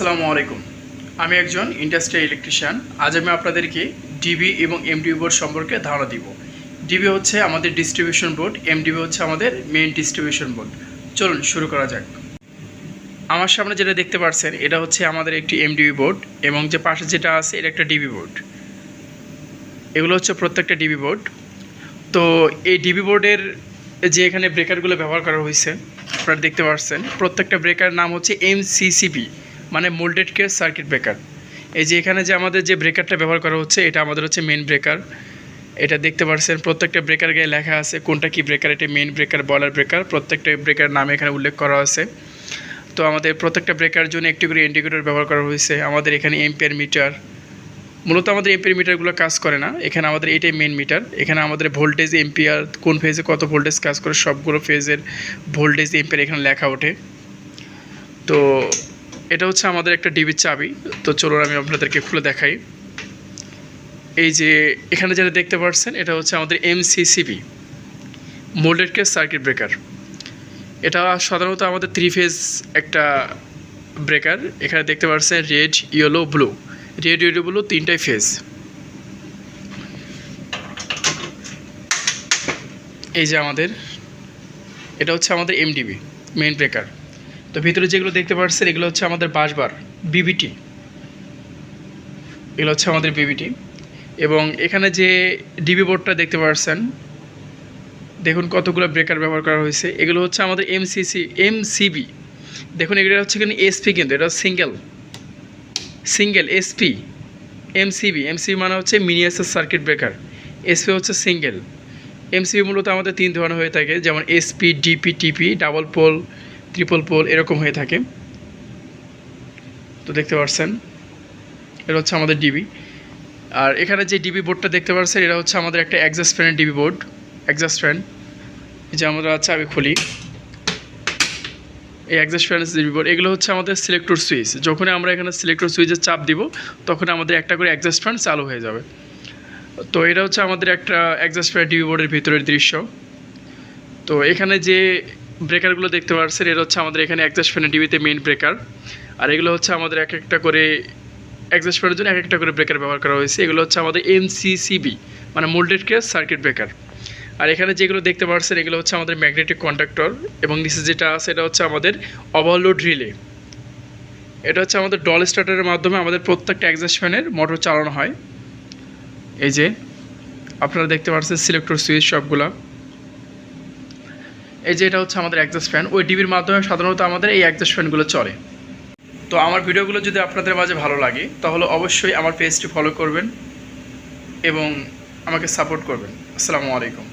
আসসালামু আলাইকুম। আমি একজন ইন্ডাস্ট্রিয়াল ইলেকট্রিশিয়ান আজ আমি আপনাদেরকে ডিবি এবং এমডিবি বোর্ড সম্পর্কে ধারণা দিব। ডিবি হচ্ছে আমাদের ডিস্ট্রিবিউশন বোর্ড এমডিবি হচ্ছে আমাদের মেইন ডিস্ট্রিবিউশন বোর্ড চলুন শুরু করা যাক। আমার সামনে যেটা দেখতে পাচ্ছেন, এটা হচ্ছে আমাদের একটি এমডিবি বোর্ড এবং যে পাশে যেটা আছে, এটা একটা ডিবি বোর্ড এগুলো হচ্ছে প্রত্যেকটা ডিবি বোর্ড তো এই ডিবি বোর্ডের যে এখানে ব্রেকারগুলো ব্যবহার করা হয়েছে, আপনারা দেখতে পাচ্ছেন, প্রত্যেকটা ব্রেকার নাম হচ্ছে এমসিসিবি মানে মোল্ডেড কেয়ার সার্কিট ব্রেকার এই যে এখানে যে আমাদের যে ব্রেকারটা ব্যবহার করা হচ্ছে, এটা আমাদের হচ্ছে মেন ব্রেকার এটা দেখতে পাচ্ছেন প্রত্যেকটা ব্রেকার গায়ে লেখা আছে কোনটা কি ব্রেকার এটা মেন ব্রেকার বলার ব্রেকার প্রত্যেকটা ব্রেকার নামে এখানে উল্লেখ করা আছে। তো আমাদের প্রত্যেকটা ব্রেকার জন্য একটি করে ইন্ডিকেটর ব্যবহার করা হয়েছে। আমাদের এখানে এম্পিয়ার মিটার মূলত আমাদের এম্পিয়ার মিটারগুলো কাজ করে না। এখানে আমাদের এটাই মেন মিটার এখানে আমাদের ভোল্টেজ এম্পিয়ার কোন ফেজে কত ভোল্টেজ কাজ করে, সবগুলো ফেজের ভোল্টেজ এম্পিয়ার এখানে লেখা ওঠে। তো এটা হচ্ছে আমাদের একটা ডিবির চাবি। তো চলুন আমি আপনাদেরকে খুলে দেখাই। এই যে এখানে যেটা দেখতে পাচ্ছেন এটা হচ্ছে আমাদের MCCB moulded case circuit breaker এটা সাধারণত আমাদের থ্রি ফেজ একটা ব্রেকার এখানে দেখতে পাচ্ছেন red yellow blue red yellow blue তিনটাই ফেজ এই যে আমাদের, এটা হচ্ছে আমাদের এমডিবি মেইন ব্রেকার তো ভিতরে যেগুলো দেখতে পাচ্ছেন এগুলো হচ্ছে আমাদের বাসবার বিবিটি। এগুলো হচ্ছে আমাদের বিবিটি। এবং এখানে যে ডিবি বোর্ডটা দেখতে পাচ্ছেন দেখুন কতগুলো ব্রেকার ব্যবহার করা হয়েছে। এগুলো হচ্ছে আমাদের এমসিসি, এমসিবি। দেখুন, এগুলো হচ্ছে কিন্তু এসপি কিন্তু, এটা single. Single, SP, MCB. MCB মানে হচ্ছে মিনিয়েচার সার্কিট ব্রেকার। এসপি হচ্ছে সিঙ্গেল। এমসিবি মূলত আমাদের তিন ধরনের হয়ে থাকে, যেমন SP, DP, TP, double pole triple pole এরকম হয়ে থাকে। তো দেখতে পাচ্ছেন এটা হচ্ছে আমাদের ডিবি আর এখানে যে ডিবি বোর্ডটা দেখতে পাচ্ছেন এটা হচ্ছে আমাদের একটা অ্যাডজাস্ট ফ্যানের ডিবি বোর্ড অ্যাডজাস্ট ফ্যান যে আমরা চাবি খুলি। এই অ্যাডজাস্ট ফ্যান ডিবি বোর্ড এগুলো হচ্ছে আমাদের সিলেক্টর সুইচ যখনই আমরা এখানে সিলেক্টর সুইচের চাপ দিব, তখন আমাদের একটা করে অ্যাডজাস্ট ফ্যান চালু হয়ে যাবে। তো এটা হচ্ছে আমাদের একটা অ্যাডজাস্ট ফ্যান ডিবি বোর্ডের ভিতরের দৃশ্য। তো এখানে যে ব্রেকারগুলো দেখতে পাচ্ছেন এটা হচ্ছে আমাদের এখানে অ্যাডজাস্ট ফ্যানের ডিবিতে মেইন ব্রেকার আর এগুলো হচ্ছে আমাদের এক একটা করে অ্যাডজাস্ট ফ্যানের জন্য এক একটা করে ব্রেকার ব্যবহার করা হয়েছে। এগুলো হচ্ছে আমাদের এমসিসিবি মানে মোল্ডেড কেস সার্কিট ব্রেকার আর এখানে যেগুলো দেখতে পাচ্ছেন এগুলো হচ্ছে আমাদের ম্যাগনেটিক কন্ডাক্টর এবং নিচে যেটা আছে, এটা হচ্ছে আমাদের ওভারলোড রিলে এটা হচ্ছে আমাদের ডল স্টার্টারের মাধ্যমে আমাদের প্রত্যেকটা অ্যাডজাস্ট ফ্যানের মোটর চালানো হয়। এই যে, আপনারা দেখতে পাচ্ছেন সিলেক্টর সুইচ সবগুলা। এই যে এটা হচ্ছে আমাদের অ্যাডজাস্ট ফ্যান ওই ডিবির মাধ্যমে সাধারণত আমাদের এই অ্যাডজাস্ট ফ্যানগুলো চলে। তো আমার ভিডিওগুলো যদি আপনাদের মাঝে ভালো লাগে, তাহলে অবশ্যই আমার পেজটি ফলো করবেন এবং আমাকে সাপোর্ট করবেন। আসসালামু আলাইকুম।